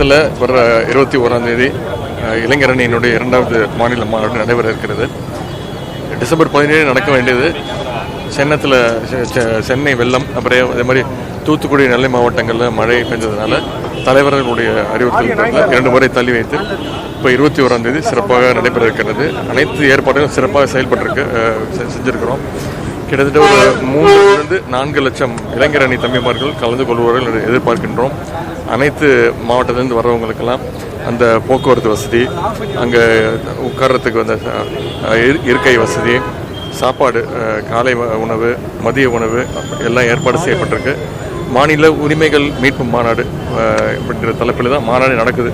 சேலத்தில் வர இருபத்தி ஓராம் தேதி இளைஞரணியினுடைய இரண்டாவது மாநில மாநாடு நடைபெற இருக்கிறது. டிசம்பர் பதினேழு நடக்க வேண்டியது. சென்னத்தில் சென்னை வெள்ளம் அப்புறம் அதே மாதிரி தூத்துக்குடி நெல்லை மாவட்டங்களில் மழை பெஞ்சதுனால தலைவர்களுடைய அறிவுறுத்தல் இரண்டு முறை தள்ளி வைத்து இப்போ இருபத்தி ஓராம் தேதி சிறப்பாக நடைபெற இருக்கிறது. அனைத்து ஏற்பாடுகளும் சிறப்பாக செயல்பட்டிருக்கு செஞ்சுருக்கிறோம். கிட்டத்தட்ட ஒரு மூன்றிலிருந்து நான்கு லட்சம் இளைஞர் அணி தம்பிமார்கள் கலந்து கொள்வார்கள் எதிர்பார்க்கின்றோம். அனைத்து மாவட்டத்திலிருந்து வர்றவங்களுக்கெல்லாம் அந்த போக்குவரத்து வசதி அங்கே உட்கார்றதுக்கு அந்த இரு- இருக்கை வசதி சாப்பாடு காலை வ- உணவு மதிய உணவு எல்லாம் ஏற்பாடு செய்யப்பட்டிருக்கு. மாநில உரிமைகள் மீட்பு மாநாடு அஹ், அப்படின்ற தலைப்பில் தான் மாநாடு நடக்குது.